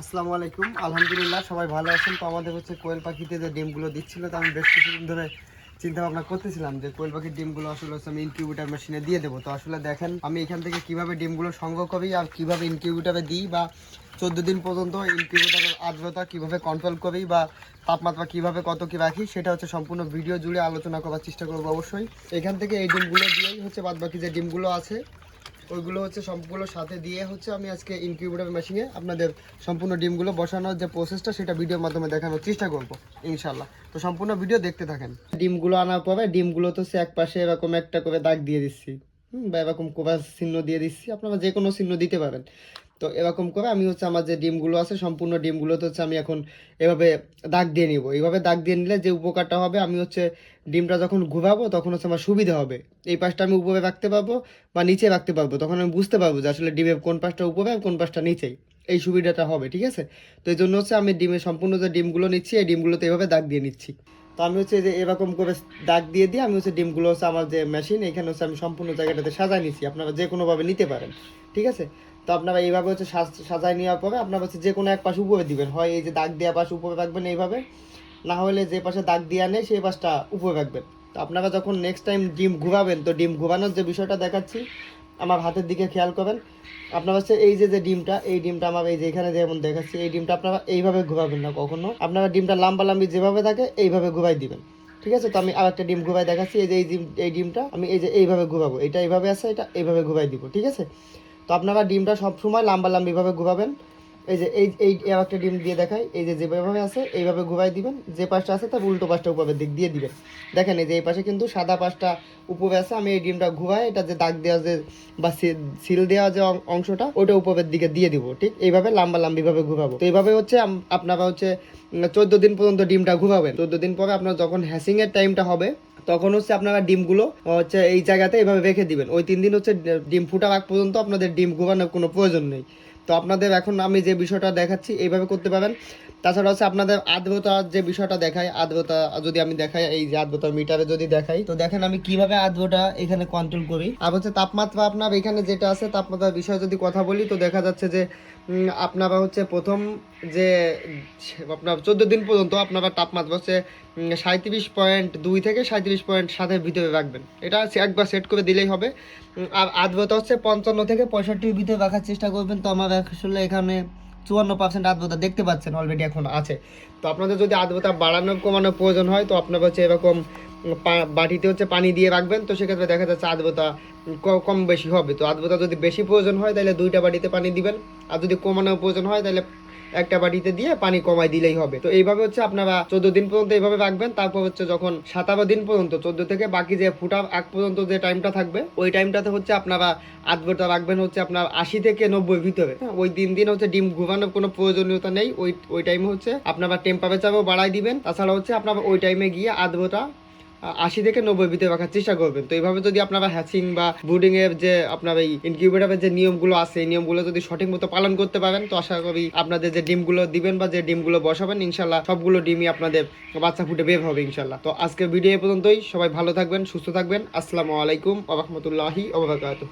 আসসালামু আলাইকুম। আলহামদুলিল্লাহ, সবাই ভালো আছেন। তো আমাদের হচ্ছে কোয়েল পাখিতে যে ডিমগুলো দিচ্ছিল, তো আমি বেশ কিছুদিন ধরে চিন্তা ভাবনা করতেছিলাম যে কোয়েল পাখির ডিমগুলো আসলে হচ্ছে আমি ইনকিউবেটার মেশিনে দিয়ে দেবো। তো আসলে দেখেন, আমি এখান থেকে কীভাবে ডিমগুলো সংগ্রহ করি আর কীভাবে ইনকিউবেটারে দিই বা চোদ্দ দিন পর্যন্ত ইনকিউবেটারের আর্দ্রতা কীভাবে কন্ট্রোল করি বা তাপমাত্রা কীভাবে কত কি রাখি, সেটা হচ্ছে সম্পূর্ণ ভিডিও জুড়ে আলোচনা করার চেষ্টা করব অবশ্যই। এখান থেকে এই ডিমগুলো দিয়েই হচ্ছে বাদ বাকি যে ডিমগুলো আছে ওইগুলো হচ্ছে সবগুলো সাথে দিয়ে হচ্ছে আমি আজকে ইনকিউবেটর মেশিনে আপনাদের সম্পূর্ণ ডিমগুলো বসানোর যে প্রসেসটা সেটা ভিডিওর মাধ্যমে দেখানোর চেষ্টা করব ইনশাল্লাহ তো সম্পূর্ণ ভিডিও দেখতে থাকেন। ডিমগুলো আনার পরে ডিমগুলো তো সে এক পাশে এরকম একটা করে দাগ দিয়ে দিচ্ছি। বা এরকম কোবার চিহ্ন দিয়ে দিচ্ছি। আপনারা যে কোনো চিহ্ন দিতে পারেন। তো এরকম করে আমি হচ্ছে আমার যে ডিমগুলো আছে, সম্পূর্ণ ডিমগুলোতে হচ্ছে আমি এখন এভাবে দাগ দিয়ে নিব। এইভাবে দাগ দিয়ে নিলে যে উপকারটা হবে, আমি হচ্ছে ডিমটা যখন ঘুরাবো তখন হচ্ছে আমার সুবিধা হবে। এই পাশটা আমি উপরে রাখতে পারব বা নিচে রাখতে পারব, তখন আমি বুঝতে পারব যে আসলে ডিমের কোন পাশটা উপরে আর কোন পাশটা নিচেই। এই সুবিধাটা হবে, ঠিক আছে? তো এই জন্য হচ্ছে আমি ডিমের সম্পূর্ণ যে ডিমগুলো নিচ্ছি, এই ডিমগুলোতে এভাবে দাগ দিয়ে নিচ্ছি। তো আমি হচ্ছে যে এরকম করে দাগ দিয়ে দিয়ে আমি হচ্ছে ডিমগুলো হচ্ছে আমার যে মেশিন এখানে হচ্ছে আমি সম্পূর্ণ জায়গাটাতে সাজাই নিচ্ছি। আপনারা যে কোনোভাবে নিতে পারেন, ঠিক আছে? তো আপনারা এইভাবে হচ্ছে সাজ- সাজায় নেওয়ার পরে আপনারা হচ্ছে যে কোনো এক পাশ উপরে দিবেন। হয় এই যে দাগ দেওয়া পাশ উপরে রাখবেন এইভাবে, না হলে যে পাশে দাগ দেওয়া নেই সেই পাশটা উপরে রাখবেন। তো আপনারা যখন নেক্সট টাইম ডিম ঘুরাবেন, তো ডিম ঘুরানোর যে বিষয়টা দেখাচ্ছি, আমার হাতের দিকে খেয়াল করবেন আপনারা হচ্ছে এই যে যে ডিমটা, এই ডিমটা আমার এই যে এখানে যেমন দেখাচ্ছি, এই ডিমটা আপনারা এইভাবে ঘুরাবেন না কখনো। আপনারা ডিমটা লাম্বা লাম্বি যেভাবে থাকে, এইভাবে ঘুরাই দিবেন। ঠিক আছে? তো আমি আর একটা ডিম ঘুরাই দেখাচ্ছি, এই যে, এই ডিম, এই ডিমটা আমি এই যে এইভাবে ঘুরাবো। এটা এইভাবে আছে, এটা এইভাবে ঘুরাই দিব। ঠিক আছে? তো আপনারা ডিমটা সবসময় লাম্বা লাম্বিভাবে ঘুরাবেন। এই যে, এই এই একটা ডিম দিয়ে দেখাই। এই যে, যেভাবে আছে, এইভাবে ঘুরাই দিবেন। যে পাশটা আছে, তার উল্টো পাশটা উপরের দিক দিয়ে দিবেন। দেখেন, এই যে, এই পাশে কিন্তু সাদা পাশটা উপরে আছে। আমি এই ডিমটা ঘুরাই, এটা যে দাগ দেওয়া যে, বা সিল দেওয়া যে অংশটা, ওটা উপরের দিকে দিয়ে দিব, ঠিক? এইভাবে লাম্বা লাম্বিভাবে ঘুরাবো। তো এইভাবে হচ্ছে আপনারা হচ্ছে চোদ্দ দিন পর্যন্ত ডিমটা ঘুরাবেন। চোদ্দ দিন পরে আপনার যখন হ্যাসিংয়ের টাইমটা হবে, তখন হচ্ছে আপনারা ডিমগুলো হচ্ছে এই জায়গাতে এইভাবে রেখে দিবেন। ওই তিন দিন হচ্ছে, ডিম ফুটার আগ পর্যন্ত আপনাদের ডিম ঘুরানোর কোনো প্রয়োজন নেই। তো আপনাদের এখন আমি যে বিষয়টা দেখাচ্ছি এইভাবে করতে পারেন তাছাড়া হচ্ছে আপনাদের আর্দ্রতার যে বিষয়টা দেখাই আর্দ্রতা যদি আমি দেখাই, এই যে আর্দ্রতা মিটারে যদি দেখাই, তো দেখেন আমি কীভাবে আদ্রতা এখানে কন্ট্রোল করি। আর হচ্ছে তাপমাত্রা আপনার এখানে যেটা আছে, তাপমাত্রার বিষয়ে যদি কথা বলি, তো দেখা যাচ্ছে যে আপনারা হচ্ছে প্রথম যে, আপনার চোদ্দ দিন পর্যন্ত আপনারা তাপমাত্রা হচ্ছে সাঁত্রিশ পয়েন্ট দুই থেকে সাঁত্রিশ পয়েন্ট সাতের ভিতরে রাখবেন। এটা একবার সেট করে দিলেই হবে। আর আদ্রতা হচ্ছে পঞ্চান্ন থেকে পঁয়ষট্টির ভিতরে রাখার চেষ্টা করবেন। তো আমার আসলে এখানে চুয়ান্ন পার্সেন্ট আর্দ্রতা দেখতে পাচ্ছেন অলরেডি এখন আছে। তো আপনাদের যদি আর্দ্রতা বাড়ানো কমানোর প্রয়োজন হয়, তো আপনার হচ্ছে এরকম বাটিতে হচ্ছে পানি দিয়ে রাখবেন, তো সেক্ষেত্রে দেখা যাচ্ছে আর্দ্রতা কম বেশি হবে। তো আর্দ্রতা যদি বেশি প্রয়োজন হয়, তাহলে দুইটা বাটিতে পানি দিবেন। আর যদি কমানোর প্রয়োজন হয়, তাহলে একটা বাটিতে দিয়ে পানি কমাই দিলেই হবে। তো এইভাবে হচ্ছে আপনারা চোদ্দ দিন পর্যন্ত এইভাবে রাখবেন। তারপর হচ্ছে যখন সাতারো দিন পর্যন্ত, চোদ্দ থেকে বাকি যে ফুটা আগ পর্যন্ত যে টাইমটা থাকবে, ওই টাইমটাতে হচ্ছে আপনারা আর্দ্রতা রাখবেন হচ্ছে আপনার আশি থেকে নব্বই ভিতরে। ওই দিন দিন হচ্ছে ডিম ঘুমানোর কোনো প্রয়োজনীয়তা নেই। ওই ওই টাইমে হচ্ছে আপনারা টেম্পারেচারও বাড়াই দিবেন। তাছাড়া হচ্ছে আপনারা ওই টাইমে গিয়ে আর্দ্রতা আশি থেকে নব্বই ভিতরে রাখার চেষ্টা করবেন। তো এইভাবে যদি আপনারা হ্যাচিং বা ব্রুডিং এর যে আপনার এই ইনকিউবেটারের যে নিয়মগুলো আছে, এই নিয়মগুলো যদি সঠিক মতো পালন করতে পারেন, তো আশা করি আপনাদের যে ডিমগুলো দিবেন বা যে ডিমগুলো বসাবেন, ইনশাল্লাহ সবগুলো ডিমই আপনাদের বাচ্চা ফুটে বের হবে, ইনশাল্লাহ। তো আজকের ভিডিও এ পর্যন্তই। সবাই ভালো থাকবেন, সুস্থ থাকবেন। আসসালামু আলাইকুম আ রহমতুল্লাহি ওবরাকাতুহ